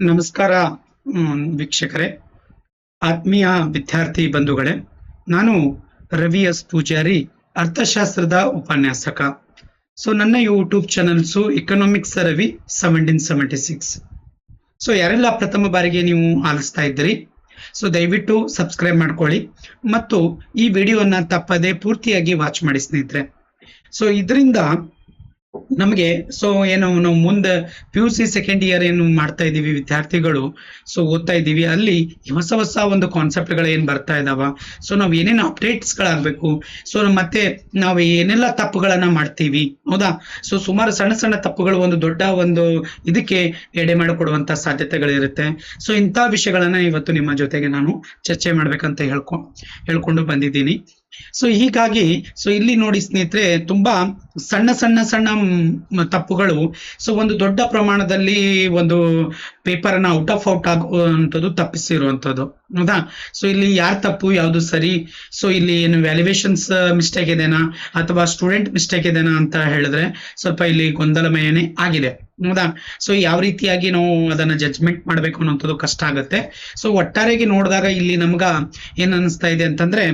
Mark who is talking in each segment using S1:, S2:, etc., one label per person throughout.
S1: ನಮಸ್ಕಾರ ವೀಕ್ಷಕರೇ. ಆತ್ಮೀಯ ವಿದ್ಯಾರ್ಥಿ ಬಂಧುಗಳೇ, ನಾನು ರವಿ ಎಸ್ ಪೂಜಾರಿ, ಅರ್ಥಶಾಸ್ತ್ರದ ಉಪನ್ಯಾಸಕ. ಸೊ ನನ್ನ YouTube channels economics Ravi seventeen seventy six so ಯಾರೆಲ್ಲ ಪ್ರಥಮ ಬಾರಿಗೆ ನೀವು ಆಲಿಸ್ತಾ ಇದ್ದೀರಿ ಸೊ ದಯವಿಟ್ಟು ಸಬ್ಸ್ಕ್ರೈಬ್ ಮಾಡ್ಕೊಳ್ಳಿ ಮತ್ತು ಈ ವಿಡಿಯೋನ ತಪ್ಪದೆ ಪೂರ್ತಿಯಾಗಿ ವಾಚ್ ಮಾಡಿ ಸೊ ಇದರಿಂದ ನಮಗೆ ಸೊ ಏನು ನಾವು ಮುಂದೆ P U C second year ಏನು ಮಾಡ್ತಾ ಇದೀವಿ ವಿದ್ಯಾರ್ಥಿಗಳು ಸೊ ಓದ್ತಾ ಇದ್ದೀವಿ. ಅಲ್ಲಿ ಹೊಸ ಹೊಸ ಒಂದು ಕಾನ್ಸೆಪ್ಟ್ಗಳು ಏನು ಬರ್ತಾ ಇದಾವ. ಸೊ ನಾವು ಏನೇನು ಅಪ್ಡೇಟ್ಸ್ಗಳಾಗಬೇಕು ಸೊ ಮತ್ತೆ ನಾವು ಏನೆಲ್ಲ ತಪ್ಪುಗಳನ್ನ ಮಾಡ್ತೀವಿ. ಹೌದಾ? ಸೊ ಸುಮಾರು ಸಣ್ಣ ಸಣ್ಣ ತಪ್ಪುಗಳು ಒಂದು ದೊಡ್ಡ ಒಂದು ಇದಕ್ಕೆ ಎಡೆ ಮಾಡಿಕೊಡುವಂತ ಸಾಧ್ಯತೆಗಳಿರುತ್ತೆ. ಸೊ ಇಂಥ ವಿಷಯಗಳನ್ನ ಇವತ್ತು ನಿಮ್ಮ ಜೊತೆಗೆ ನಾನು ಚರ್ಚೆ ಮಾಡ್ಬೇಕಂತ ಹೇಳ್ಕೊ, ಹೇಳ್ಕೊಂಡು ಬಂದಿದ್ದೀನಿ. ಸೊ ಹೀಗಾಗಿ ಸೊ ಇಲ್ಲಿ ನೋಡಿ ಸ್ನೇಹಿತರೆ, ತುಂಬಾ ಸಣ್ಣ ಸಣ್ಣ ಸಣ್ಣ ತಪ್ಪುಗಳು. ಸೊ ಒಂದು ದೊಡ್ಡ ಪ್ರಮಾಣದಲ್ಲಿ ಒಂದು ಪೇಪರ್ ಅನ್ನ ಔಟ್ ಆಫ್ ಔಟ್ ಆಗುವಂಥದ್ದು ತಪ್ಪಿಸಿರುವಂಥದ್ದು. ಹೌದಾ? ಸೊ ಇಲ್ಲಿ ಯಾರ ತಪ್ಪು? ಯಾವುದು ಸರಿ? ಸೊ ಇಲ್ಲಿ ಏನು ವ್ಯಾಲ್ಯುವೇಷನ್ಸ್ ಮಿಸ್ಟೇಕ್ ಇದೆನಾ? ಅಥವಾ ಸ್ಟೂಡೆಂಟ್ ಮಿಸ್ಟೇಕ್ ಇದೆನಾ ಅಂತ ಹೇಳಿದ್ರೆ ಸ್ವಲ್ಪ ಇಲ್ಲಿ ಗೊಂದಲಮಯನೇ ಆಗಿದೆ. ಹೌದಾ? ಸೊ ಯಾವ ರೀತಿಯಾಗಿ ನಾವು ಅದನ್ನ ಜಜ್ಮೆಂಟ್ ಮಾಡ್ಬೇಕು ಅನ್ನೋಂಥದ್ದು ಕಷ್ಟ ಆಗುತ್ತೆ. ಸೊ ಒಟ್ಟಾರೆಗೆ ನೋಡಿದಾಗ ಇಲ್ಲಿ ನಮ್ಗ ಏನ್ ಅನಿಸ್ತಾ ಇದೆ ಅಂತಂದ್ರೆ,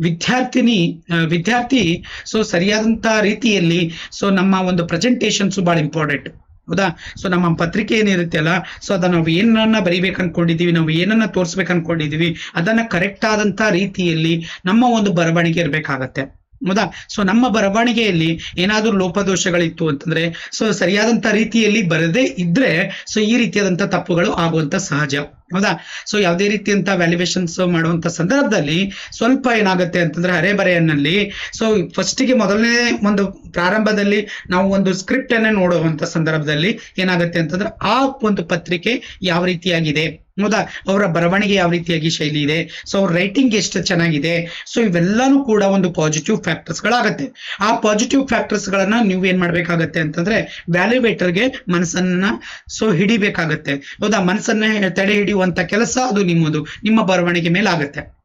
S1: ವಿದ್ಯಾರ್ಥಿನಿ ವಿದ್ಯಾರ್ಥಿ ಸೊ ಸರಿಯಾದಂತ ರೀತಿಯಲ್ಲಿ ಸೊ ನಮ್ಮ ಒಂದು ಪ್ರೆಸೆಂಟೇಷನ್ಸ್ ಬಹಳ ಇಂಪಾರ್ಟೆಂಟ್ ಹೌದಾ? ಸೊ ನಮ್ಮ ಪತ್ರಿಕೆ ಏನಿರುತ್ತೆ ಅಲ್ಲ ಸೊ ಅದನ್ನ ನಾವು ಏನನ್ನ ಬರಿಬೇಕು ಅನ್ಕೊಂಡಿದೀವಿ ನಾವು ಏನನ್ನ ತೋರಿಸ್ಬೇಕು ಅನ್ಕೊಂಡಿದೀವಿ ಅದನ್ನ ಕರೆಕ್ಟ್ ಆದಂತ ರೀತಿಯಲ್ಲಿ ನಮ್ಮ ಒಂದು ಬರವಣಿಗೆ ಇರ್ಬೇಕಾಗತ್ತೆ. ಹೌದಾ ಸೊ ನಮ್ಮ ಬರವಣಿಗೆಯಲ್ಲಿ ಏನಾದ್ರೂ ಲೋಪದೋಷಗಳಿತ್ತು ಅಂತಂದ್ರೆ ಸೊ ಸರಿಯಾದಂತ ರೀತಿಯಲ್ಲಿ ಬರದೇ ಇದ್ರೆ ಸೊ ಈ ರೀತಿಯಾದಂತ ತಪ್ಪುಗಳು ಆಗುವಂತ ಸಹಜ. ಹೌದಾ ಸೊ ಯಾವುದೇ ರೀತಿಯಂತ ವ್ಯಾಲ್ಯೂಯೇಷನ್ಸ್ ಮಾಡುವಂತ ಸಂದರ್ಭದಲ್ಲಿ ಸ್ವಲ್ಪ ಏನಾಗುತ್ತೆ ಅಂತಂದ್ರೆ ಹರೆಬರೆಯಲ್ಲಿ ಸೊ ಫಸ್ಟಿಗೆ ಮೊದಲನೇ ಒಂದು ಪ್ರಾರಂಭದಲ್ಲಿ ನಾವು ಒಂದು ಸ್ಕ್ರಿಪ್ಟ್ ಅನ್ನ ನೋಡುವಂತ ಸಂದರ್ಭದಲ್ಲಿ ಏನಾಗುತ್ತೆ ಅಂತಂದ್ರೆ ಆ ಒಂದು ಪತ್ರಿಕೆ ಯಾವ ರೀತಿಯಾಗಿದೆ? ಹೌದಾ ಅವರ ಬರವಣಿಗೆ ಯಾವ ರೀತಿಯಾಗಿ ಶೈಲಿ ಇದೆ? ಸೊ ಅವ್ರ ರೈಟಿಂಗ್ ಎಷ್ಟು ಚೆನ್ನಾಗಿದೆ? ಸೊ ಇವೆಲ್ಲಾನು ಕೂಡ ಒಂದು ಪಾಸಿಟಿವ್ ಫ್ಯಾಕ್ಟರ್ಸ್ ಗಳಾಗತ್ತೆ. ಆ ಪಾಸಿಟಿವ್ ಫ್ಯಾಕ್ಟರ್ಸ್ ಗಳನ್ನ ನೀವು ಏನ್ ಮಾಡ್ಬೇಕಾಗತ್ತೆ ಅಂತಂದ್ರೆ ವ್ಯಾಲ್ಯುವೇಟರ್ಗೆ ಮನಸ್ಸನ್ನ ಸೊ ಹಿಡಿಬೇಕಾಗತ್ತೆ. ಹೌದಾ ಮನಸ್ಸನ್ನ ತಡೆ ಹಿಡಿಯುವಂತ ಕೆಲಸ ಅದು ನಿಮ್ಮದು. ನಿಮ್ಮ ಬರವಣಿಗೆ ಮೇಲೆ ಆಗತ್ತೆ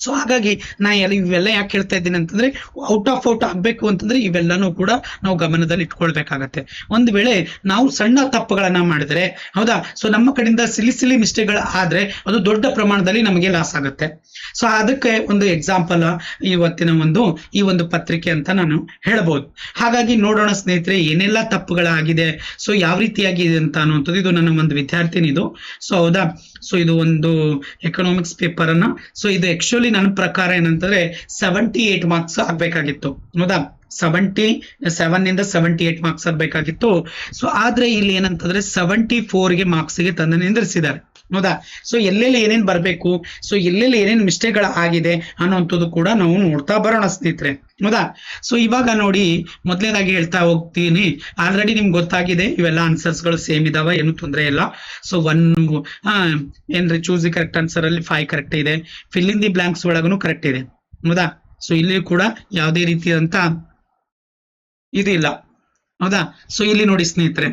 S1: ಸೊ ಹಾಗಾಗಿ ನಾ ಇವೆಲ್ಲ ಯಾಕೆ ಹೇಳ್ತಾ ಇದ್ದೀನಿ ಅಂತಂದ್ರೆ ಔಟ್ ಆಫ್ ಔಟ್ ಆಗ್ಬೇಕು ಅಂತಂದ್ರೆ ಇವೆಲ್ಲನೂ ಕೂಡ ನಾವು ಗಮನದಲ್ಲಿ ಇಟ್ಕೊಳ್ಬೇಕಾಗತ್ತೆ. ಒಂದ್ ವೇಳೆ ನಾವು ಸಣ್ಣ ತಪ್ಪುಗಳನ್ನ ಮಾಡಿದ್ರೆ, ಹೌದಾ? ಸೊ ನಮ್ಮ ಕಡೆಯಿಂದ ಸಿಲಿ ಸಿಲಿ ಮಿಸ್ಟೇಕ್ಗಳು ಆದ್ರೆ ಅದು ದೊಡ್ಡ ಪ್ರಮಾಣದಲ್ಲಿ ನಮಗೆ ಲಾಸ್ ಆಗುತ್ತೆ. ಸೊ ಅದಕ್ಕೆ ಒಂದು ಎಕ್ಸಾಂಪಲ್ ಇವತ್ತಿನ ಒಂದು, ಈ ಒಂದು ಪತ್ರಿಕೆ ಅಂತ ನಾನು ಹೇಳ್ಬೋದು. ಹಾಗಾಗಿ ನೋಡೋಣ ಸ್ನೇಹಿತರೆ, ಏನೆಲ್ಲ ತಪ್ಪುಗಳಾಗಿದೆ? ಸೊ ಯಾವ ರೀತಿಯಾಗಿದೆ ಅಂತ ಅನ್ನುವಂಥದ್ದು ಇದು ನನ್ನ ಒಂದು ವಿದ್ಯಾರ್ಥಿನಿದು. ಸೊ ಹೌದಾ? ಸೊ ಇದು ಒಂದು ಎಕನಾಮಿಕ್ಸ್ ಪೇಪರ್ ಅನ್ನ. ಸೊ ಇದು ಆಕ್ಚುಲಿ ನನ್ನ ಪ್ರಕಾರ ಏನಂತಂದ್ರೆ ಸೆವೆಂಟಿ ಏಟ್ ಮಾರ್ಕ್ಸ್ ಆಗ್ಬೇಕಾಗಿತ್ತು. ಹೌದಾ? ಸೆವೆಂಟಿ ಸೆವೆನ್ ಇಂದ ಸೆವೆಂಟಿ ಏಟ್ ಮಾರ್ಕ್ಸ್ ಆಗ್ಬೇಕಾಗಿತ್ತು. ಸೊ ಆದ್ರೆ ಇಲ್ಲಿ ಏನಂತಂದ್ರೆ ಸೆವೆಂಟಿ ಗೆ ಮಾರ್ಕ್ಸ್ಗೆ ತಂದು ನಿಂದಿರಿಸಿದ್ದಾರೆ ಹೌದಾ ಸೊ ಎಲ್ಲೆಲ್ಲಿ ಏನೇನ್ ಬರಬೇಕು? ಸೊ ಎಲ್ಲೆಲ್ಲಿ ಏನೇನ್ ಮಿಸ್ಟೇಕ್ಗಳು ಆಗಿದೆ ಅನ್ನೋಂಥದ್ದು ಕೂಡ ನಾವು ನೋಡ್ತಾ ಬರೋಣ ಸ್ನೇಹಿತರೆ. ಹೌದಾ ಸೊ ಇವಾಗ ನೋಡಿ ಮೊದಲನೇದಾಗಿ ಹೇಳ್ತಾ ಹೋಗ್ತೀನಿ. ಆಲ್ರೆಡಿ ನಿಮ್ಗೆ ಗೊತ್ತಾಗಿದೆ, ಇವೆಲ್ಲ ಆನ್ಸರ್ಸ್ಗಳು ಸೇಮ್ ಇದಾವ, ಏನು ತೊಂದರೆ ಇಲ್ಲ. ಸೊ ಒನ್ ಏನ್ರಿ? ಚೂಸ್ ದಿ ಕರೆಕ್ಟ್ ಆನ್ಸರ್ ಅಲ್ಲಿ ಫೈವ್ ಕರೆಕ್ಟ್ ಇದೆ. ಫಿಲ್ ಇನ್ ದಿ ಬ್ಲಾಂಕ್ಸ್ ಒಳಗೂ ಕರೆಕ್ಟ್ ಇದೆ. ಹೌದಾ ಸೊ ಇಲ್ಲಿ ಕೂಡ ಯಾವುದೇ ರೀತಿಯಾದಂತ ಇದಿಲ್ಲ. ಹೌದಾ ಸೊ ಇಲ್ಲಿ ನೋಡಿ ಸ್ನೇಹಿತರೆ.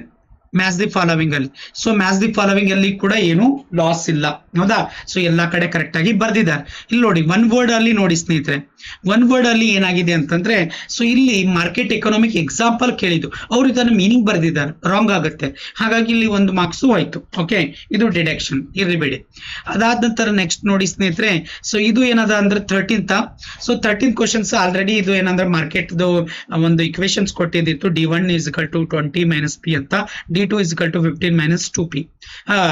S1: ಮ್ಯಾಚ್ ದಿ ಫಾಲೋವಿಂಗ್ ಅಲ್ಲಿ. ಸೊ ಮ್ಯಾಚ್ ದಿ ಫಾಲೋವಿಂಗ್ ಅಲ್ಲಿ ಕೂಡ ಏನು ಲಾಸ್ ಇಲ್ಲ. ಹೌದಾ? ಸೊ ಎಲ್ಲಾ ಕಡೆ ಕರೆಕ್ಟ್ ಆಗಿ ಬರ್ದಿದ್ದಾರೆ. ಇಲ್ಲಿ ನೋಡಿ ಒನ್ ವರ್ಡ್ ಅಲ್ಲಿ ನೋಡಿ ಸ್ನೇಹಿತರೆ. ಒನ್ ವರ್ಡ್ ಅಲ್ಲಿ ಏನಾಗಿದೆ ಅಂತಂದ್ರೆ ಸೊ ಇಲ್ಲಿ ಮಾರ್ಕೆಟ್ ಎಕನಾಮಿಕ್ ಎಕ್ಸಾಂಪಲ್ ಕೇಳಿದ್ದು. ಅವರು ಇದನ್ನ ಮೀನಿಂಗ್ ಬರೆದಿದ್ದಾರೆ. ರಾಂಗ್ ಆಗುತ್ತೆ. ಹಾಗಾಗಿ ಇಲ್ಲಿ ಒಂದು ಮಾರ್ಕ್ಸು ಹೋಯ್ತು. ಓಕೆ ಇದು ಡಿಡಕ್ಷನ್ ಬಿಡಿ. ಅದಾದ ನಂತರ ನೆಕ್ಸ್ಟ್ ನೋಡಿ ಸ್ನೇಹಿತರೆ ಸೊ ಇದು ಏನದ ಅಂದ್ರೆ thirteenth so thirteen questions already ಇದು ಏನಂದ್ರೆ ಮಾರ್ಕೆಟ್ದು ಒಂದು equations ಕೊಟ್ಟಿದ್ದಿತ್ತು. D one is to twenty minus P ಅಂತ. D two is to fifteen minus two P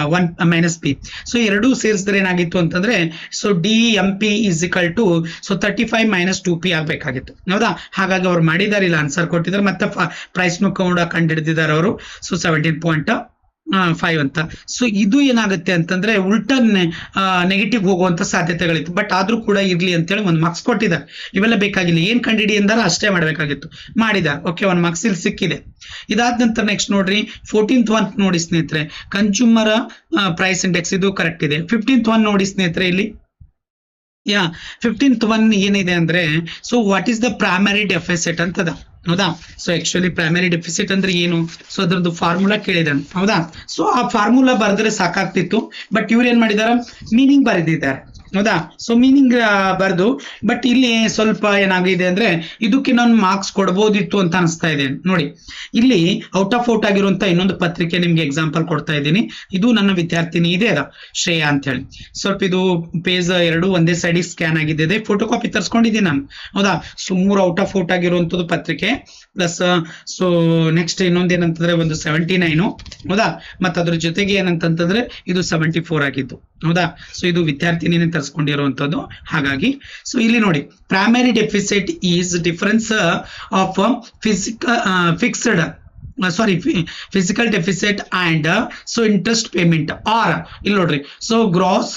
S1: one minus P so ಎರಡೂ ಸೇರಿಸಿದ್ರೆ ಏನಾಗಿತ್ತು ಅಂತಂದ್ರೆ so D M P is to so thirty five minus two P ಆಗ್ಬೇಕಾಗಿತ್ತು. ಹೌದಾ? ಹಾಗಾಗಿ ಅವ್ರು ಮಾಡಿದಾರೆ, ಇಲ್ಲ ಆನ್ಸರ್ ಕೊಟ್ಟಿದ್ದಾರೆ. ಮತ್ತೆ ಪ್ರೈಸ್ ನು ಕೂಡ ಹಿಡಿದಿದ್ದಾರೆ ಅವರು. ಸೊ ಸೆವೆಂಟೀನ್ ಪಾಯಿಂಟ್ ಫೈವ್ ಅಂತ. ಸೊ ಇದು ಏನಾಗುತ್ತೆ ಅಂತಂದ್ರೆ ಉಲ್ಟಾ ನೆಗೆಟಿವ್ ಹೋಗುವಂತ ಸಾಧ್ಯತೆಗಳಿತ್ತು. ಬಟ್ ಆದ್ರೂ ಕೂಡ ಇರ್ಲಿ ಅಂತೇಳಿ ಒಂದು ಮಾರ್ಕ್ಸ್ ಕೊಟ್ಟಿದ್ದಾರೆ. ಇವೆಲ್ಲ ಬೇಕಾಗಿಲ್ಲ. ಏನ್ ಕಂಡಿಡಿ ಅಂದಾರ ಅಷ್ಟೇ ಮಾಡ್ಬೇಕಾಗಿತ್ತು. ಮಾಡಿದ ಓಕೆ ಒಂದು ಮಾರ್ಕ್ಸ್ ಇಲ್ಲಿ ಸಿಕ್ಕಿದೆ. ಇದಾದ ನಂತರ ನೆಕ್ಸ್ಟ್ ನೋಡ್ರಿ. ಫೋರ್ಟೀನ್ತ್ ಒನ್ ನೋಡಿ ಸ್ನೇಹಿತರೆ. ಕನ್ಸ್ಯೂಮರ್ ಪ್ರೈಸ್ ಇಂಡೆಕ್ಸ್ ಇದು ಕರೆಕ್ಟ್ ಇದೆ. ಫಿಫ್ಟೀನ್ತ್ ಒನ್ ನೋಡಿ ಸ್ನೇಹಿತರೆ ಇಲ್ಲಿ. ಯಾ ಫಿಫ್ಟೀನ್ತ್ ಒನ್ ಏನಿದೆ ಅಂದ್ರೆ so what is the primary deficit ಅಂತದ. ಹೌದಾ? ಸೊ ಆಕ್ಚುಲಿ ಪ್ರೈಮರಿ ಡೆಫಿಸಿಟ್ ಅಂದ್ರೆ ಏನು? ಸೊ ಅದ್ರದ್ದು ಫಾರ್ಮುಲಾ ಕೇಳಿದನ್ ಹೌದಾ? ಸೊ ಆ ಫಾರ್ಮುಲಾ ಬರೆದ್ರೆ ಸಾಕಾಗ್ತಿತ್ತು. ಬಟ್ ಇವ್ರು ಏನ್ ಮಾಡಿದಾರ? ಮೀನಿಂಗ್ ಬರೆದಿದ್ದಾರೆ. ಹೌದಾ? ಸೊ ಮೀನಿಂಗ್ ಬರ್ದು ಬಟ್ ಇಲ್ಲಿ ಸ್ವಲ್ಪ ಏನಾಗಿದೆ ಅಂದ್ರೆ, ಇದಕ್ಕೆ ನಾನು ಮಾರ್ಕ್ಸ್ ಕೊಡ್ಬೋದಿತ್ತು ಅಂತ ಅನಿಸ್ತಾ ಇದೆ. ನೋಡಿ, ಇಲ್ಲಿ ಔಟ್ ಆಫ್ ಔಟ್ ಆಗಿರುವಂತ ಇನ್ನೊಂದು ಪತ್ರಿಕೆ ನಿಮ್ಗೆ ಎಕ್ಸಾಂಪಲ್ ಕೊಡ್ತಾ ಇದ್ದೀನಿ. ಇದು ನನ್ನ ವಿದ್ಯಾರ್ಥಿನಿ ಇದೆ ಅದ ಶ್ರೇಯಾ ಅಂತ ಹೇಳಿ ಸ್ವಲ್ಪ ಇದು ಪೇಜ್ ಎರಡು ಒಂದೇ ಸೈಡಿಗೆ ಸ್ಕ್ಯಾನ್ ಆಗಿದೆ. ಫೋಟೋ ಕಾಪಿ ತರ್ಸ್ಕೊಂಡಿದ್ದೀನಿ ನಾನು. ಹೌದಾ? ಸೊ ಮೂರು ಔಟ್ ಆಫ್ ಔಟ್ ಆಗಿರುವಂತದ್ದು ಪತ್ರಿಕೆ ಪ್ಲಸ್ ಸೊ ನೆಕ್ಸ್ಟ್ ಇನ್ನೊಂದೇನಂತಂದ್ರೆ ಒಂದು ಸೆವೆಂಟಿ ನೈನು ಹೌದಾ? ಮತ್ತೆ ಅದ್ರ ಜೊತೆಗೆ ಏನಂತಂತಂದ್ರೆ ಇದು ಸೆವೆಂಟಿ ಫೋರ್ ಆಗಿದ್ದು. ಹೌದಾ? ಸೊ ಇದು ವಿದ್ಯಾರ್ಥಿನಿನೇ ತರಿಸ್ಕೊಂಡಿರುವಂತದ್ದು ಹಾಗಾಗಿ ಸೊ ಇಲ್ಲಿ ನೋಡಿ primary deficit is difference of fiscal fixed sorry fiscal deficit and so interest payment are ಇಲ್ಲಿ ನೋಡ್ರಿ. So gross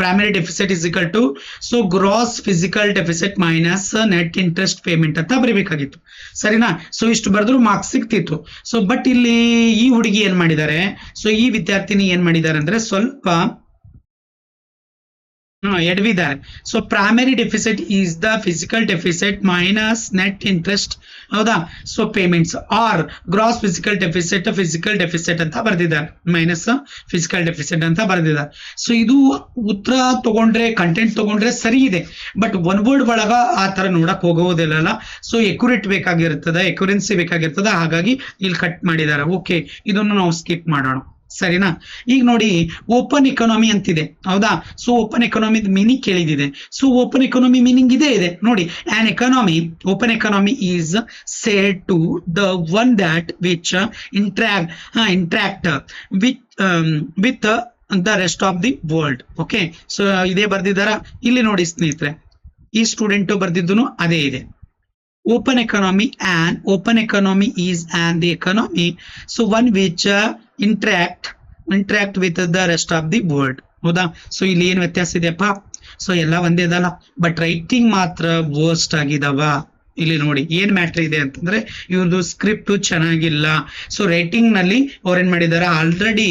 S1: primary deficit is equal to so gross fiscal deficit minus net interest payment ಅಂತ ಬರೀಬೇಕಾಗಿತ್ತು. ಸರಿನಾ? So ಇಷ್ಟು ಬರೆದ್ರು marks ಸಿಗ್ತಿತ್ತು. So but ಇಲ್ಲಿ ಈ ಹುಡುಗಿ ಏನ್ ಮಾಡಿದ್ದಾರೆ ಸೊ ಈ ವಿದ್ಯಾರ್ಥಿನಿ ಏನ್ ಮಾಡಿದ್ದಾರೆ ಅಂದ್ರೆ ಸ್ವಲ್ಪ ಎಡವಿದ್ದಾರೆ so primary deficit is the fiscal deficit minus net interest ಹೌದಾ? So payments are gross fiscal deficit fiscal deficit ಅಂತ ಬರೆದಿದ್ದಾರೆ ಮೈನಸ್ ಫಿಸಿಕಲ್ ಡೆಫಿಸಿಟ್ ಅಂತ ಬರೆದಿದ್ದಾರೆ ಸೊ ಇದು ಉತ್ತರ ತಗೊಂಡ್ರೆ ಕಂಟೆಂಟ್ ತಗೊಂಡ್ರೆ ಸರಿ ಇದೆ. ಬಟ್ ಒನ್ ವರ್ಡ್ ಒಳಗ ಆ ತರ ನೋಡಕ್ ಹೋಗೋದಿಲ್ಲಲ್ಲ. So accurate ಬೇಕಾಗಿರ್ತದೆ ಎಕ್ಯುರೆನ್ಸಿ ಬೇಕಾಗಿರ್ತದೆ. ಹಾಗಾಗಿ, ಇಲ್ಲಿ ಕಟ್ ಮಾಡಿದ್ದಾರೆ ಓಕೆ ಇದನ್ನು ನಾವು ಸ್ಕಿಪ್ ಮಾಡೋಣ. ಸರಿನಾ? ಈಗ ನೋಡಿ ಓಪನ್ ಎಕಾನಮಿ ಅಂತಿದೆ. ಹೌದಾ? ಸೊ ಓಪನ್ ಎಕಾನಮಿ ಮೀನಿಂಗ್ ಕೇಳಿದಿದೆ. ಸೊ ಓಪನ್ ಎಕಾನಮಿ ಮೀನಿಂಗ್ ಇದೇ ಇದೆ. ನೋಡಿ an economy open economy is said to the one that which interact interact with with the rest of the world okay so ಇದೇ ಬರ್ದಿದ್ದಾರ? ಇಲ್ಲಿ ನೋಡಿ ಸ್ನೇಹಿತರೆ, ಈ ಸ್ಟೂಡೆಂಟ್ ಬರ್ದಿದ್ದು ಅದೇ ಇದೆ. Open economy and open economy is and the economy. So one which uh, interact interact with the rest of the world. ಹೌದಾ? So ಇಲ್ಲಿ ಏನ್ ವ್ಯತ್ಯಾಸ ಇದೆಯಪ್ಪ? ಸೊ ಎಲ್ಲ ಒಂದೇ ಇದಲ್ಲ ಬಟ್ ರೈಟಿಂಗ್ ಮಾತ್ರ ವರ್ಸ್ಟ್ ಆಗಿದಾವ. ಇಲ್ಲಿ ನೋಡಿ ಏನ್ ಮ್ಯಾಟ್ರ್ ಇದೆ ಅಂತಂದ್ರೆ ಇವ್ರದ್ದು ಸ್ಕ್ರಿಪ್ಟ್ ಚೆನ್ನಾಗಿಲ್ಲ. ಸೊ ರೈಟಿಂಗ್ನಲ್ಲಿ ಅವ್ರೇನ್ ಮಾಡಿದ್ದಾರೆ ಆಲ್ರೆಡಿ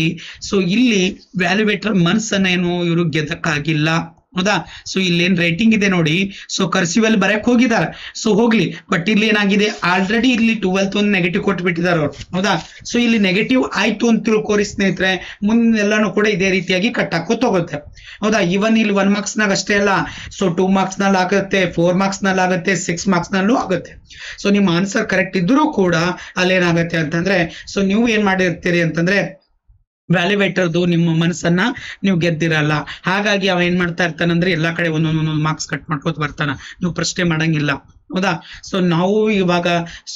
S1: ಸೊ ಇಲ್ಲಿ ವ್ಯಾಲ್ಯೂಬೇಟರ್ ಮನ್ಸನ್ನ ಏನು ಇವರು ಗೆದ್ದಕ್ಕಾಗಿಲ್ಲ ಹೌದಾ? ಸೊ ಇಲ್ಲಿ ರೇಟಿಂಗ್ ಇದೆ ನೋಡಿ. ಸೊ ಕರ್ಸಿವಲ್ ಬರಕ್ ಹೋಗಿದಾರ. ಸೊ ಹೋಗ್ಲಿ. ಬಟ್ ಇಲ್ಲಿ ಏನಾಗಿದೆ? ಆಲ್ರೆಡಿ ಇಲ್ಲಿ ಟ್ವೆಲ್ತ್ ಒಂದು ನೆಗೆಟಿವ್ ಕೊಟ್ಟು ಬಿಟ್ಟಿದಾರ ಅವ್ರು. ಹೌದಾ? ಸೊ ಇಲ್ಲಿ ನೆಗೆಟಿವ್ ಆಯ್ತು ಅಂತ ತಿಳ್ಕೊರಿ ಸ್ನೇಹಿತರೆ. ಮುಂದೆಲ್ಲಾನು ಕೂಡ ಇದೇ ರೀತಿಯಾಗಿ ಕಟ್ ಹಾಕೋತ ಹೋಗುತ್ತೆ. ಹೌದಾ? ಇವನ್ ಇಲ್ಲಿ ಒನ್ ಮಾರ್ಕ್ಸ್ ನಾಗ ಅಷ್ಟೇ ಅಲ್ಲ. ಸೊ ಟೂ ಮಾರ್ಕ್ಸ್ನಲ್ಲಿ ಆಗುತ್ತೆ ಫೋರ್ ಮಾರ್ಕ್ಸ್ನಲ್ಲಿ ಆಗುತ್ತೆ ಸಿಕ್ಸ್ ಮಾರ್ಕ್ಸ್ ನಲ್ಲೂ ಆಗುತ್ತೆ. ಸೊ ನಿಮ್ಮ ಆನ್ಸರ್ ಕರೆಕ್ಟ್ ಇದ್ರೂ ಕೂಡ ಅಲ್ಲೇನಾಗತ್ತೆ ಅಂತಂದ್ರೆ ಸೊ ನೀವು ಏನ್ ಮಾಡಿರ್ತೀರಿ ಅಂತಂದ್ರೆ ವ್ಯಾಲ್ಯುವೇಟರ್ದು ನಿಮ್ಮ ಮನಸ್ಸನ್ನ ನೀವು ಗೆದ್ದಿರಲ್ಲ. ಹಾಗಾಗಿ ಅವ ಏನ್ ಮಾಡ್ತಾ ಇರ್ತಾನಂದ್ರೆ ಎಲ್ಲಾ ಕಡೆ ಒಂದೊಂದೊಂದೊಂದು ಮಾರ್ಕ್ಸ್ ಕಟ್ ಮಾಡ್ಕೋತ ಬರ್ತಾನ. ನೀವು ಪ್ರಶ್ನೆ ಮಾಡಂಗಿಲ್ಲ. ಹೌದಾ? ಸೊ ನಾವು ಇವಾಗ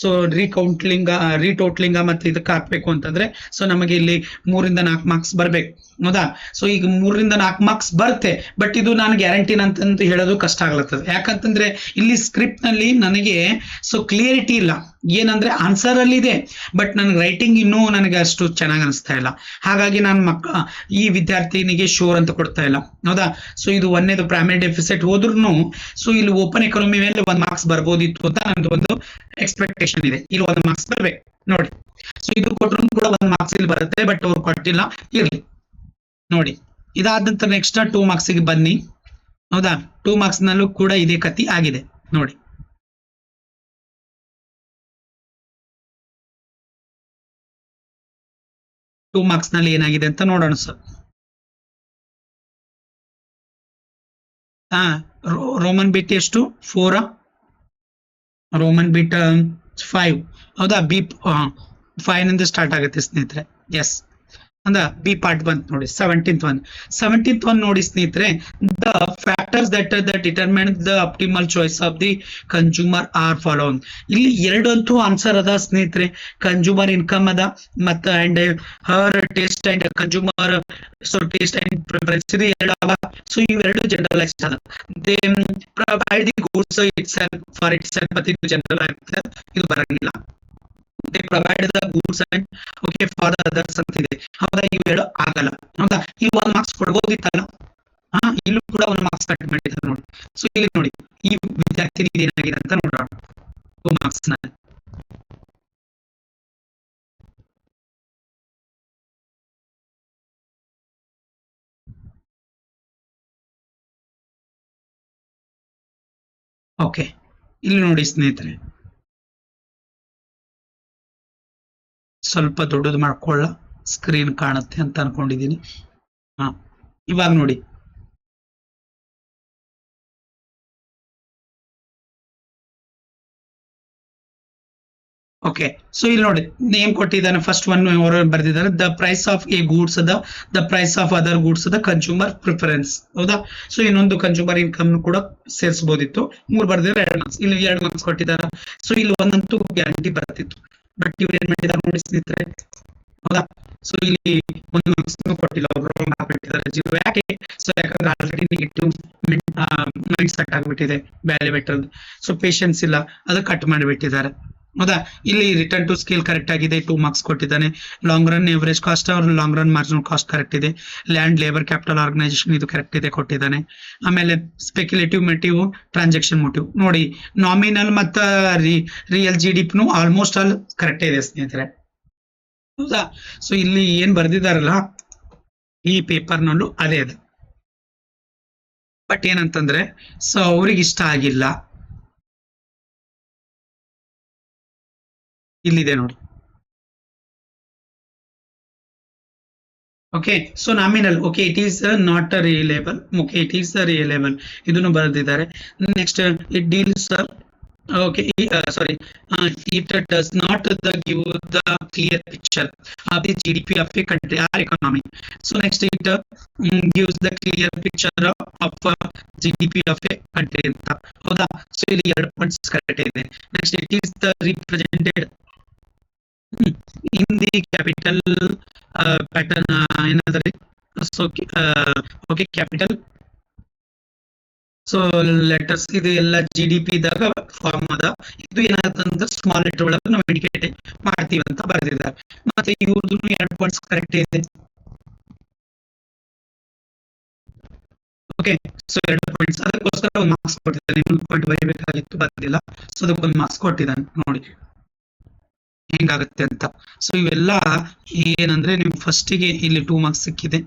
S1: ಸೊ ರೀಕೌಂಟ್ಲಿಂಗ ರೀಟೋಟ್ಲಿಂಗ ಮತ್ತೆ ಇದಕ್ಕೆ ಹಾಕ್ಬೇಕು ಅಂತಂದ್ರೆ ಸೊ ನಮಗೆ ಇಲ್ಲಿ ಮೂರಿಂದ ನಾಲ್ಕು ಮಾರ್ಕ್ಸ್ ಬರ್ಬೇಕು. ಹೌದಾ? ಸೊ ಈಗ ಮೂರರಿಂದ ನಾಲ್ಕು ಮಾರ್ಕ್ಸ್ ಬರುತ್ತೆ ಬಟ್ ಇದು ನಾನು ಗ್ಯಾರಂಟಿ ಅಂತಂದು ಹೇಳೋದು ಕಷ್ಟ ಆಗ್ಲತ್ತದ. ಯಾಕಂತಂದ್ರೆ, ಇಲ್ಲಿ ಸ್ಕ್ರಿಪ್ಟ್ನಲ್ಲಿ ನನಗೆ ಸೊ ಕ್ಲಿಯರಿಟಿ ಇಲ್ಲ. ಏನಂದ್ರೆ ಆನ್ಸರ್ ಅಲ್ಲಿ ಇದೆ ಬಟ್ ನನಗೆ ರೈಟಿಂಗ್ ಇನ್ನೂ ನನಗೆ ಅಷ್ಟು ಚೆನ್ನಾಗಿ ಅನಿಸ್ತಾ ಇಲ್ಲ. ಹಾಗಾಗಿ ನಾನು ಮಕ್ಕ ಈ ವಿದ್ಯಾರ್ಥಿನಿಗೆ ಶೋರ್ ಅಂತ ಕೊಡ್ತಾ ಇಲ್ಲ. ಹೌದಾ? ಸೊ ಇದು ಒಂದೇದು ಪ್ರೈಮರಿ ಡೆಫಿಸಿಟ್ ಹೋದ್ರು ಸೊ ಇಲ್ಲಿ ಓಪನ್ ಎಕಾನಮಿ ಮೇಲೆ ಒಂದ್ ಮಾರ್ಕ್ಸ್ ಬರ್ಬೋದಿತ್ತು ಅಂತ ನಂದು ಒಂದು ಎಕ್ಸ್ಪೆಕ್ಟೇಷನ್ ಇದೆ. ಇಲ್ಲಿ ಒಂದು ಮಾರ್ಕ್ಸ್ ಬರ್ಬೇಕು. ನೋಡಿ. ಸೊ ಇದು ಕೊಟ್ಟರು ಕೂಡ ಒಂದು ಮಾರ್ಕ್ಸ್ ಇಲ್ಲಿ ಬರುತ್ತೆ ಬಟ್ ಅವ್ರು ಕೊಟ್ಟಿಲ್ಲ. ಇರ್ಲಿ. ನೋಡಿ. ಇದಾದ ನಂತರ ನೆಕ್ಸ್ಟ್ ಟೂ ಮಾರ್ಕ್ಸ್ಗೆ ಬನ್ನಿ. ಹೌದಾ? ಟೂ ಮಾರ್ಕ್ಸ್ ನಲ್ಲೂ ಕೂಡ ಇದೇ ಕತಿ ಆಗಿದೆ. ನೋಡಿ. ಟೂ ಮಾರ್ಕ್ಸ್ನಲ್ಲಿ ಏನಾಗಿದೆ ಅಂತ ನೋಡೋಣ ಸರ್. ಹಾ ರೋಮನ್ ಬಿಟ್ಟಿ ಎಷ್ಟು? ಫೋರ್ ರೋಮನ್ ಬಿ ಬಿಟ್ ಫೈವ್ ಹೌದಾ? ಬಿ ಫೈವ್ನಿಂದ ಸ್ಟಾರ್ಟ್ ಆಗುತ್ತೆ ಸ್ನೇಹಿತರೆ. ಎಸ್ ಅಂದ ಬಿ ಪಾರ್ಟ್ ಬಂತ್ ನೋಡಿ ಸೆವೆಂಟೀನ್ತ್ ಒನ್ ಸೆವೆಂಟೀನ್ತ್ ಒನ್ ನೋಡಿ ಸ್ನೇಹಿತರೆ the factors that the determine the optimal choice of the consumer are following ಇಲ್ಲಿ ಎರಡಂತೂ ಆನ್ಸರ್ ಅದ ಸ್ನೇಹಿತರೆ ಕನ್ಸ್ಯೂಮರ್ ಇನ್ಕಮ್ ಅದ, ಮತ್ತ and her taste and consumer so taste and preference ಇದು ಎರಡು ಅವ. ಸೊ ಇವೆರಡು ಜನರಲೈಸ್ ಅದ. They provide the goods it's for it's ಮತ್ತೆ ಇದು ಜನರಲ್ ಇದು ಬರಂಗಿಲ್ಲ. They provide the goods and okay for others ಅಂತ ಇದೆ. ಹೌದಾ ಇವೆರಡು ಆಗಲ್ಲ. ಹೌದಾ? ಇಲ್ಲಿ ಒಂದ್ ಮಾರ್ಕ್ಸ್ ಕೊಡ್ಬೋದಿತ್ತಲ್ಲ ಹಾ, ಇಲ್ಲೂ ಕೂಡ ಒಂದು ಮಾರ್ಕ್ಸ್ ಕಟ್ ಮಾಡಿದ್ದಾರೆ ನೋಡಿ. ಸೊ ಇಲ್ಲಿ ನೋಡಿ, ಈ ವಿದ್ಯಾರ್ಥಿ ಏನಾಗಿದೆ ಅಂತ ನೋಡೋಣ. ಮಾರ್ಕ್ಸ್ನ ಓಕೆ ಇಲ್ಲಿ ನೋಡಿ ಸ್ನೇಹಿತರೆ ಸ್ವಲ್ಪ ದೊಡ್ಡದು ಮಾಡ್ಕೊಳ್ಳ. ಸ್ಕ್ರೀನ್ ಕಾಣುತ್ತೆ ಅಂತ ಅನ್ಕೊಂಡಿದ್ದೀನಿ ಹಾ, ಇವಾಗ ನೋಡಿ. ಓಕೆ ಸೊ ಇಲ್ಲಿ ನೋಡಿ ನೇಮ್ ಕೊಟ್ಟಿದ್ದಾನೆ ಫಸ್ಟ್ ಒನ್ ಅವರು ಬರೆದಿದ್ದಾರೆ. The price of a goods ಅದ the price of other goods ಅದ ಕನ್ಸ್ಯೂಮರ್ ಪ್ರಿಫರೆನ್ಸ್ ಹೌದಾ? ಸೊ ಇನ್ನೊಂದು ಕನ್ಸ್ಯೂಮರ್ ಇನ್ಕಮ್ ಕೂಡ ಸೇರಿಸಬಹುದಿತ್ತು ಮೂರು ಬರ್ದಿದ್ರೆ ಎರಡು ಮಾರ್ಕ್ಸ್. ಇಲ್ಲಿ ಎರಡು ಮಾರ್ಕ್ಸ್ ಕೊಟ್ಟಿದ್ದಾರೆ. ಸೊ ಇಲ್ಲಿ ಒಂದಂತೂ ಗ್ಯಾರಂಟಿ ಬರ್ತಿತ್ತು. ಬಟ್ ಇವ್ರು ಏನ್ ಮಾಡಿದ್ದಾರೆ ನೋಡಿ ಸ್ನೇಹಿತರೆ ಹೌದಾ? ಸೊ ಇಲ್ಲಿ ಒಂದು ಮಾರ್ಕ್ಸ್ ಕೊಟ್ಟಿಲ್ಲ. ಒಬ್ರು ಹಾಕ್ಬಿಟ್ಟಿದ್ದಾರೆ ಜೀರೋ ಯಾಕೆ? ಸೊ ಯಾಕಂದ್ರೆ ಆಲ್ರೆಡಿ ನೆಗೆಟಿವ್ ಮೈಂಡ್ ಸೆಟ್ ಆಗ್ಬಿಟ್ಟಿದೆ. ಬ್ಯಾಲಿ ಬೆಟ್ಟರ್ ಸೊ ಪೇಶನ್ಸ್ ಇಲ್ಲ. ಅದು ಕಟ್ ಮಾಡಿಬಿಟ್ಟಿದ್ದಾರೆ. ಹೌದಾ ಇಲ್ಲಿ ರಿಟರ್ನ್ ಟು ಸ್ಕೇಲ್ ಕರೆಕ್ಟ್ ಆಗಿದೆ ಟೂ ಮಾರ್ಕ್ಸ್ ಕೊಟ್ಟಿದ್ದಾನೆ. ಲಾಂಗ್ ರನ್ ಎವರೇಜ್ ಕಾಸ್ಟ್ ಅವ್ರ long run marginal cost correct ಇದೆ. ಲ್ಯಾಂಡ್ ಲೇಬರ್ ಕ್ಯಾಪಿಟಲ್ ಆರ್ಗನೈಸೇಷನ್ ಇದು ಕರೆಕ್ಟ್ ಇದೆ ಕೊಟ್ಟಿದ್ದಾನೆ. ಆಮೇಲೆ ಸ್ಪೆಕ್ಯುಲೇಟಿವ್ ಮೆಟಿವ್ ಟ್ರಾನ್ಸಾಕ್ಷನ್ ಮೋಟಿವ್ ನೋಡಿ ನಾಮಿನಲ್ ಮತ್ತ ರಿಯಲ್ ಜಿ ಡಿ ಪಿನೂ ಆಲ್ಮೋಸ್ಟ್ ಆಲ್ ಕರೆಕ್ಟ್ ಇದೆ ಸ್ನೇಹಿತರೆ. ಹೌದಾ? ಸೊ ಇಲ್ಲಿ ಏನ್ ಬರ್ದಿದಾರಲ್ಲ ಈ ಪೇಪರ್ನಲ್ಲೂ ಅದೇ ಅದು ಬಟ್ ಏನಂತಂದ್ರೆ ಸೊ ಅವ್ರಿಗೆ ಇಷ್ಟ ಆಗಿಲ್ಲ. ಇಲ್ಲಿದೆ ನೋಡಿ. Okay so nominal okay it is not a reliable okay it is a reliable ಇದನ್ನು ಬರೆದಿದ್ದಾರೆ. Next it deals okay sorry it does not the give the clear picture of the G D P of a country or economy so next it gives the clear picture of G D P of a country ಅಂತ. ಹೌದಾ? So ಇಲ್ಲಿ ಎರಡು points correct ಇದೆ. Next it is the represented in the capital uh, pattern ಏನಾದ್ರೆ so okay capital so letters ಇದು ಎಲ್ಲ G D P ಇದ್ದಾಗ form ಅದ. ಇದು ಏನಾದಂದ್ರೆ ಸ್ಮಾಲ್ ಲೆಟರ್ ಒಳಗೆ ನಾವು ಇಂಡಿಕೇಟ್ ಮಾಡ್ತೀವಿ ಅಂತ ಬರೆದಿದ್ದಾರೆ. ಮತ್ತೆ ಇವ್ರದ್ದು ಎರಡು ಪಾಯಿಂಟ್ಸ್ ಕರೆಕ್ಟ್ ಇದೆ. ಓಕೆ ಸೊ ಎರಡು ಪಾಯಿಂಟ್ಸ್ ಅದಕ್ಕೋಸ್ಕರ ಮಾರ್ಕ್ಸ್ ಕೊಟ್ಟಿದ್ದಾನೆ ಇನ್ನೊಂದು ಪಾಯಿಂಟ್ ಬರೀಬೇಕಾಗಿತ್ತು ಬರ್ದಿಲ್ಲ. ಸೊ ಅದಕ್ಕೊಂದು ಮಾರ್ಕ್ಸ್ ಕೊಟ್ಟಿದ್ದಾನೆ. ನೋಡಿ. ಹೆಂಗಾಗುತ್ತೆ ಅಂತ. ಸೊ ಇವೆಲ್ಲ ಏನಂದ್ರೆ ನಿಮ್ ಫಸ್ಟಿಗೆ ಇಲ್ಲಿ ಟೂ ಮಾರ್ಕ್ಸ್ ಸಿಕ್ಕಿದೆ.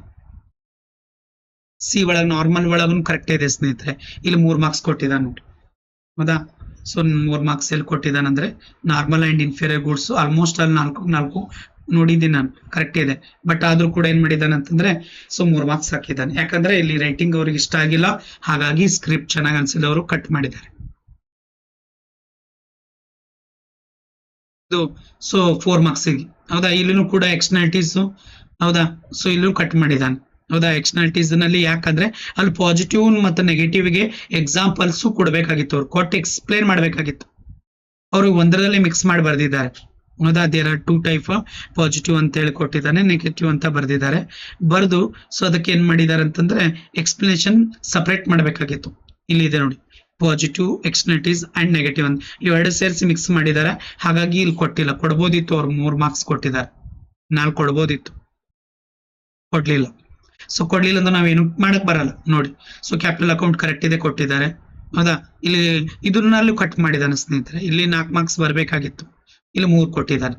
S1: ಸಿ ಒಳಗ್ ನಾರ್ಮಲ್ ಒಳಗೂ ಕರೆಕ್ಟ್ ಇದೆ ಸ್ನೇಹಿತರೆ. ಇಲ್ಲಿ ಮೂರ್ ಮಾರ್ಕ್ಸ್ ಕೊಟ್ಟಿದ್ದಾನೆ ನೋಡಿ. ಹೌದಾ? ಸೊ ಮೂರ್ ಮಾರ್ಕ್ಸ್ ಎಲ್ಲಿ ಕೊಟ್ಟಿದ್ದಾನಂದ್ರೆ normal and inferior goods almost ಅಲ್ಲಿ ನಾಲ್ಕು ನಾಲ್ಕು ನೋಡಿದ್ದೀನಿ ನಾನು. ಕರೆಕ್ಟ್ ಇದೆ. ಬಟ್ ಆದ್ರೂ ಕೂಡ ಏನ್ ಮಾಡಿದ್ದಾನೆ ಅಂತಂದ್ರೆ ಸೊ ಮೂರ್ ಮಾರ್ಕ್ಸ್ ಹಾಕಿದ್ದಾನೆ. ಯಾಕಂದ್ರೆ ಇಲ್ಲಿ ರೈಟಿಂಗ್ ಅವ್ರಿಗೆ ಇಷ್ಟ ಆಗಿಲ್ಲ. ಹಾಗಾಗಿ ಸ್ಕ್ರಿಪ್ಟ್ ಚೆನ್ನಾಗಿ ಅನ್ಸಿದವರು ಕಟ್ ಮಾಡಿದ್ದಾರೆ. ಇದು ಸೊ ಫೋರ್ ಮಾರ್ಕ್ಸ್ ಹೌದಾ? ಇಲ್ಲಿನೂ ಕೂಡ ಎಕ್ಸ್ಟರ್ನಾಲಿಟೀಸ್ ಹೌದಾ? ಸೊ ಇಲ್ಲೂ ಕಟ್ ಮಾಡಿದಾನೆ ಹೌದಾ? ಎಕ್ಸ್ಟರ್ನಾಲಿಟೀಸ್ನಲ್ಲಿ ಯಾಕಂದ್ರೆ ಅಲ್ಲಿ ಪಾಸಿಟಿವ್ ಮತ್ತು ನೆಗೆಟಿವ್ಗೆ ಎಕ್ಸಾಂಪಲ್ಸ್ ಕೊಡ್ಬೇಕಾಗಿತ್ತು ಅವ್ರು. ಕೊಟ್ಟು ಎಕ್ಸ್ಪ್ಲೇನ್ ಮಾಡ್ಬೇಕಾಗಿತ್ತು. ಅವರು ಒಂದರಲ್ಲೇ ಮಿಕ್ಸ್ ಮಾಡಿ ಬರ್ದಿದ್ದಾರೆ. ಹೌದಾ? There are two type positive ಅಂತ ಹೇಳಿ ಕೊಟ್ಟಿದ್ದಾನೆ ನೆಗೆಟಿವ್ ಅಂತ ಬರ್ದಿದ್ದಾರೆ. ಬರ್ದು ಸೊ ಅದಕ್ಕೆ ಏನ್ ಮಾಡಿದ್ದಾರೆ ಅಂತಂದ್ರೆ ಎಕ್ಸ್ಪ್ಲನೇಷನ್ ಸಪರೇಟ್ ಮಾಡ್ಬೇಕಾಗಿತ್ತು. ಇಲ್ಲಿದೆ ನೋಡಿ. ಪಾಸಿಟಿವ್ ಎಕ್ಸ್ಟರ್ನಿಟೀಸ್ ಅಂಡ್ ನೆಗೆಟಿವ್ ಅಂತ ಇವೆರಡು ಸೇರಿಸಿ ಮಿಕ್ಸ್ ಮಾಡಿದ್ದಾರೆ ಹಾಗಾಗಿ ಇಲ್ಲಿ ಕೊಟ್ಟಿಲ್ಲ. ಕೊಡ್ಬೋದಿತ್ತು ಅವ್ರು ಮೂರ್ ಮಾರ್ಕ್ಸ್ ಕೊಟ್ಟಿದ್ದಾರೆ. ನಾಲ್ಕು ಕೊಡ್ಬೋದಿತ್ತು. ಕೊಡ್ಲಿಲ್ಲ. ಸೊ ಕೊಡ್ಲಿಲ್ಲ ಅಂದ್ರೆ ನಾವೇನು ಮಾಡಕ್ ಬರಲ್ಲ. ನೋಡಿ. ಸೊ ಕ್ಯಾಪಿಟಲ್ ಅಕೌಂಟ್ ಕರೆಕ್ಟ್ ಇದೆ ಕೊಟ್ಟಿದ್ದಾರೆ. ಹೌದಾ? ಇಲ್ಲಿ ಇದನ್ನಲ್ಲಿ ಕಟ್ ಮಾಡಿದಾನೆ ಸ್ನೇಹಿತರೆ. ಇಲ್ಲಿ ನಾಲ್ಕು ಮಾರ್ಕ್ಸ್ ಬರ್ಬೇಕಾಗಿತ್ತು. ಇಲ್ಲಿ ಮೂರು ಕೊಟ್ಟಿದ್ದಾರೆ.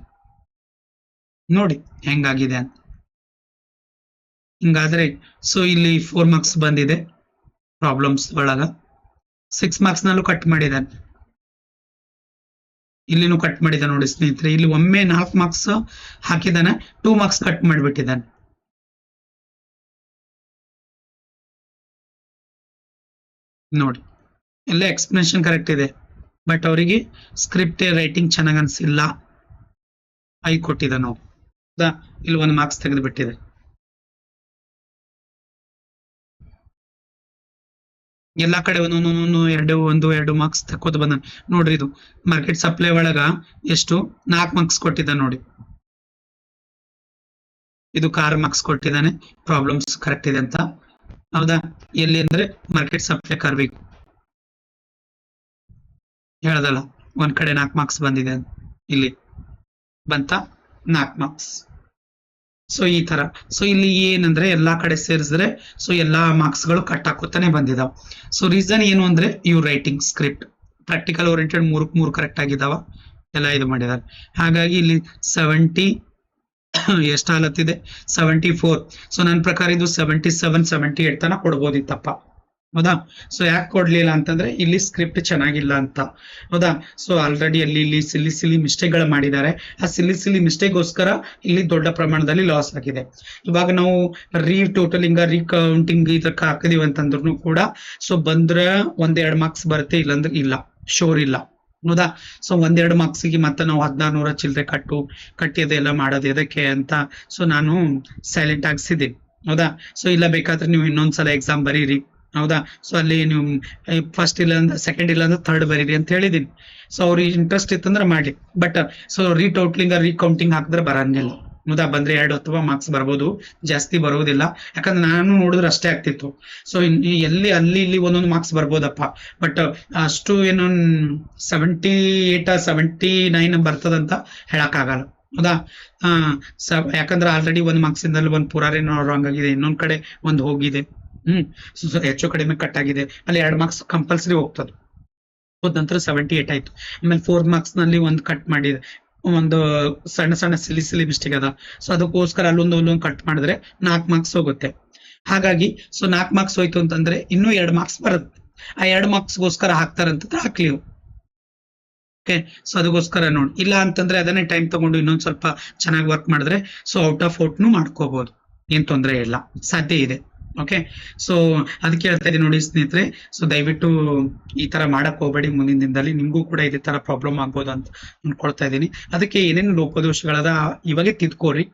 S1: ನೋಡಿ, ಹೆಂಗಾಗಿದೆ ಅಂತ. ಹಿಂಗಾದ್ರೆ ಸೊ ಇಲ್ಲಿ ಫೋರ್ ಮಾರ್ಕ್ಸ್ ಬಂದಿದೆ. ಪ್ರಾಬ್ಲಮ್ಸ್ ಒಳಗ. ಸಿಕ್ಸ್ ಮಾರ್ಕ್ಸ್ ನಲ್ಲೂ ಕಟ್ ಮಾಡಿದ್ದಾನೆ ಇಲ್ಲಿನೂ ಕಟ್ ಮಾಡಿದ ನೋಡಿ ಸ್ನೇಹಿತರೆ. ಇಲ್ಲಿ ಒಮ್ಮೆ ನಾಲ್ಕು ಮಾರ್ಕ್ಸ್ ಹಾಕಿದಾನೆ ಟೂ ಮಾರ್ಕ್ಸ್ ಕಟ್ ಮಾಡಿಬಿಟ್ಟಿದ್ದಾನೆ ನೋಡಿ, ಎಲ್ಲ ಎಕ್ಸ್ಪ್ಲನೇಷನ್ ಕರೆಕ್ಟ್ ಇದೆ. ಬಟ್ ಅವರಿಗೆ ಸ್ಕ್ರಿಪ್ಟ್ ರೈಟಿಂಗ್ ಚೆನ್ನಾಗಿ ಅನ್ಸಿಲ್ಲ. ಐ ಕೊಟ್ಟಿದ ನಾವು. ಇಲ್ಲಿ ಒಂದು ಮಾರ್ಕ್ಸ್ ತೆಗೆದು ಬಿಟ್ಟಿದೆ ಎಲ್ಲಾ ಕಡೆ ಒಂದೊಂದೊಂದೊಂದು ಎರಡು, ಒಂದು, ಎರಡು ಮಾರ್ಕ್ಸ್ ತಕ್ಕೋದ್ ಬಂದ. ನೋಡ್ರಿ ಇದು ಮಾರ್ಕೆಟ್ ಸಪ್ಲೈ ಒಳಗ ಎಷ್ಟು? ನಾಲ್ಕು ಮಾರ್ಕ್ಸ್ ಕೊಟ್ಟಿದ್ದ ನೋಡಿ. ಇದು ಕಾರ್ ಮಾರ್ಕ್ಸ್ ಕೊಟ್ಟಿದ್ದಾನೆ. ಪ್ರಾಬ್ಲಮ್ಸ್ ಕರೆಕ್ಟ್ ಇದೆ ಅಂತ. ಹೌದಾ? ಎಲ್ಲಿ ಅಂದ್ರೆ ಮಾರ್ಕೆಟ್ ಸಪ್ಲೈ ಕರ್ಬೇಕು ಹೇಳ್ದಲ್ಲ, ಒಂದ್ ಕಡೆ ನಾಲ್ಕು ಮಾರ್ಕ್ಸ್ ಬಂದಿದೆ ಇಲ್ಲಿ ಬಂತ ನಾಲ್ಕು ಮಾರ್ಕ್ಸ್ ಸೊ ಈ ತರ ಸೊ ಇಲ್ಲಿ ಏನಂದ್ರೆ ಎಲ್ಲಾ ಕಡೆ ಸೇರಿಸಿದ್ರೆ ಸೊ ಎಲ್ಲಾ ಮಾರ್ಕ್ಸ್ಗಳು ಕಟ್ ಹಾಕೋತಾನೆ ಬಂದಿದಾವ. ಸೊ ರೀಸನ್ ಏನು ಅಂದ್ರೆ ಇವ್ ರೈಟಿಂಗ್ ಸ್ಕ್ರಿಪ್ಟ್ ಪ್ರಾಕ್ಟಿಕಲ್ ಓರಿಯೆಂಟೆಡ್ ಮೂರು ಮೂರು ಕರೆಕ್ಟ್ ಆಗಿದಾವ. ಎಲ್ಲ ಇದು ಮಾಡಿದಾರೆ. ಹಾಗಾಗಿ ಇಲ್ಲಿ ಸೆವೆಂಟಿ ಎಷ್ಟು ಹಾಲತ್ತಿದೆ ಸೆವೆಂಟಿ ಫೋರ್ ಸೊ ನನ್ನ ಪ್ರಕಾರ ಇದು ಸೆವೆಂಟಿ ಸೆವೆನ್ ಸೆವೆಂಟಿ ಏಟ್ ತನಕ ಕೊಡ್ಬೋದಿತ್ತಪ್ಪ. ಹೌದಾ? ಸೊ ಯಾಕೆ ಕೊಡ್ಲಿಲ್ಲ ಅಂತಂದ್ರೆ, ಇಲ್ಲಿ ಸ್ಕ್ರಿಪ್ಟ್ ಚೆನ್ನಾಗಿಲ್ಲ ಅಂತ. ಹೌದಾ? ಸೊ ಆಲ್ರೆಡಿ ಅಲ್ಲಿ ಇಲ್ಲಿ ಸಿಲ್ಲಿ ಸಿಲ್ಲಿ ಮಿಸ್ಟೇಕ್ಗಳು ಮಾಡಿದ್ದಾರೆ. ಆ ಸಿಲ್ಲಿ ಮಿಸ್ಟೇಕ್ ಮಿಸ್ಟೇಕ್ಗೋಸ್ಕರ ಇಲ್ಲಿ ದೊಡ್ಡ ಪ್ರಮಾಣದಲ್ಲಿ ಲಾಸ್ ಆಗಿದೆ. ಇವಾಗ ನಾವು ರೀ ಟೋಟಲಿಂಗ್ ರೀಕೌಂಟಿಂಗ್ ಇದಕ್ಕೆ ಹಾಕಿದೀವಿ ಅಂತಂದ್ರು ಕೂಡ ಸೊ ಬಂದ್ರೆ ಒಂದೆರಡು ಮಾರ್ಕ್ಸ್ ಬರುತ್ತೆ, ಇಲ್ಲಂದ್ರೆ ಇಲ್ಲ. ಶೋರ್ ಇಲ್ಲ. ಹೌದಾ? ಸೊ ಒಂದೆರಡು ಮಾರ್ಕ್ಸಿಗೆ ಮತ್ತೆ ನಾವು ಹದಿನಾರು ನೂರ ಚಿಲ್ಲರೆ ಕಟ್ಟು ಕಟ್ಟಿದೆಲ್ಲ ಮಾಡೋದು ಎದಕ್ಕೆ ಅಂತ ಸೊ ನಾನು ಸೈಲೆಂಟ್ ಆಗಿಸಿದ್ದೀನಿ ಹೌದಾ? ಸೊ ಇಲ್ಲ ಬೇಕಾದ್ರೆ ನೀವು ಇನ್ನೊಂದ್ಸಲ ಎಕ್ಸಾಮ್ ಬರೀರಿ. ಹೌದಾ? ಸೊ ಅಲ್ಲಿ ನೀವು ಫಸ್ಟ್ ಇಲ್ಲ ಅಂದ್ರೆ ಸೆಕೆಂಡ್ ಇಲ್ಲ ಅಂದ್ರೆ ಥರ್ಡ್ ಬರೀರಿ ಅಂತ ಹೇಳಿದೀನಿ. ಸೊ ಅವ್ರಿಗೆ ಇಂಟ್ರೆಸ್ಟ್ ಇತ್ತಂದ್ರೆ ಮಾಡಿ ಬಟ್ ಸೊ ರೀಟೌಟ್ಲಿಂಗ್ ರೀಕೌಂಟಿಂಗ್ ಹಾಕಿದ್ರೆ ಬರಂಗಿಲ್ಲ. ಹೌದಾ ಬಂದ್ರೆ ಎರಡು ಅಥವಾ ಮಾರ್ಕ್ಸ್ ಬರ್ಬೋದು. ಜಾಸ್ತಿ ಬರುವುದಿಲ್ಲ ಯಾಕಂದ್ರೆ ನಾನು ನೋಡಿದ್ರೆ ಅಷ್ಟೇ ಆಗ್ತಿತ್ತು. ಸೊ ಎಲ್ಲಿ, ಅಲ್ಲಿ, ಇಲ್ಲಿ ಒಂದೊಂದು ಮಾರ್ಕ್ಸ್ ಬರ್ಬೋದಪ್ಪ. ಬಟ್ ಅಷ್ಟು ಏನು ಸೆವೆಂಟಿ ಏಟ್ ಸೆವೆಂಟಿ ನೈನ್ ಬರ್ತದಂತ ಹೇಳಕ್ಕಾಗಲ್ಲ. ಹೌದಾ ಯಾಕಂದ್ರೆ ಆಲ್ರೆಡಿ ಒಂದು ಮಾರ್ಕ್ಸ್ ಇಂದಲ್ಲಿ ಒಂದು ಪುರಾರೇನೋ ರಾಂಗ್ ಆಗಿದೆ ಇನ್ನೊಂದ್ ಕಡೆ ಒಂದು ಹೋಗಿದೆ. ಹ್ಮ್ ಹೆಚ್ಚು ಕಡಿಮೆ ಕಟ್ ಆಗಿದೆ. ಅಲ್ಲಿ ಎರಡು ಮಾರ್ಕ್ಸ್ ಕಂಪಲ್ಸರಿ ಹೋಗ್ತದೆ. ಹೋದ ನಂತರ ಸೆವೆಂಟಿ ಏಟ್ ಆಯ್ತು. ಆಮೇಲೆ ಫೋರ್ ಮಾರ್ಕ್ಸ್ನಲ್ಲಿ ಒಂದು ಕಟ್ ಮಾಡಿದೆ. ಒಂದು ಸಣ್ಣ ಸಣ್ಣ ಸಿಲಿ ಸಿಲಿ ಮಿಸ್ಟೇಕ್ ಅದ. ಸೊ ಅದಕ್ಕೋಸ್ಕರ ಅಲ್ಲೊಂದು ಅಲ್ಲೊಂದು ಕಟ್ ಮಾಡಿದ್ರೆ ನಾಲ್ಕ್ ಮಾರ್ಕ್ಸ್ ಹೋಗುತ್ತೆ. ಹಾಗಾಗಿ ಸೊ ನಾಲ್ಕು ಮಾರ್ಕ್ಸ್ ಹೋಯ್ತು ಅಂತಂದ್ರೆ ಇನ್ನೂ ಎರಡು ಮಾರ್ಕ್ಸ್ ಬರುತ್ತೆ. ಆ ಎರಡು ಮಾರ್ಕ್ಸ್ಗೋಸ್ಕರ ಹಾಕ್ತಾರಂತಂದ್ರೆ ಹಾಕ್ಲಿ ಓಕೆ ಸೊ ಅದಕ್ಕೋಸ್ಕರ ನೋಡಿ. ಇಲ್ಲ ಅಂತಂದ್ರೆ ಅದನ್ನೇ ಟೈಮ್ ತಗೊಂಡು ಇನ್ನೊಂದು ಸ್ವಲ್ಪ ಚೆನ್ನಾಗಿ ವರ್ಕ್ ಮಾಡಿದ್ರೆ ಸೊ ಔಟ್ ಆಫ್ ಔಟ್ನು ಮಾಡ್ಕೋಬಹುದು ಏನ್ ತೊಂದರೆ ಇಲ್ಲ. ಸಾಧ್ಯ ಇದೆ. ಓಕೆ ಸೊ ಅದಕ್ಕೆ ಹೇಳ್ತಾ ಇದ್ದೀನಿ ನೋಡಿ ಸ್ನೇಹಿತರೆ. ಸೊ ದಯವಿಟ್ಟು ಈ ತರ ಮಾಡಕ್ ಹೋಗ್ಬೇಡಿ ಮುಂದಿನ ದಿನದಲ್ಲಿ. ನಿಮಗೂ ಕೂಡ ಇದೇ ತರ ಪ್ರಾಬ್ಲಮ್ ಆಗ್ಬೋದು ಅಂತ ಅನ್ಕೊಳ್ತಾ ಇದ್ದೀನಿ. ಅದಕ್ಕೆ ಏನೇನು ಲೋಪದೋಷಗಳದ ಇವಾಗೆ ತಿದ್ಕೋರಿ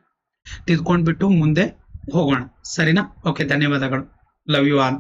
S1: ತಿದ್ಕೊಂಡ್ಬಿಟ್ಟು ಮುಂದೆ ಹೋಗೋಣ. ಸರಿನಾ? ಓಕೆ ಧನ್ಯವಾದಗಳು. Love you all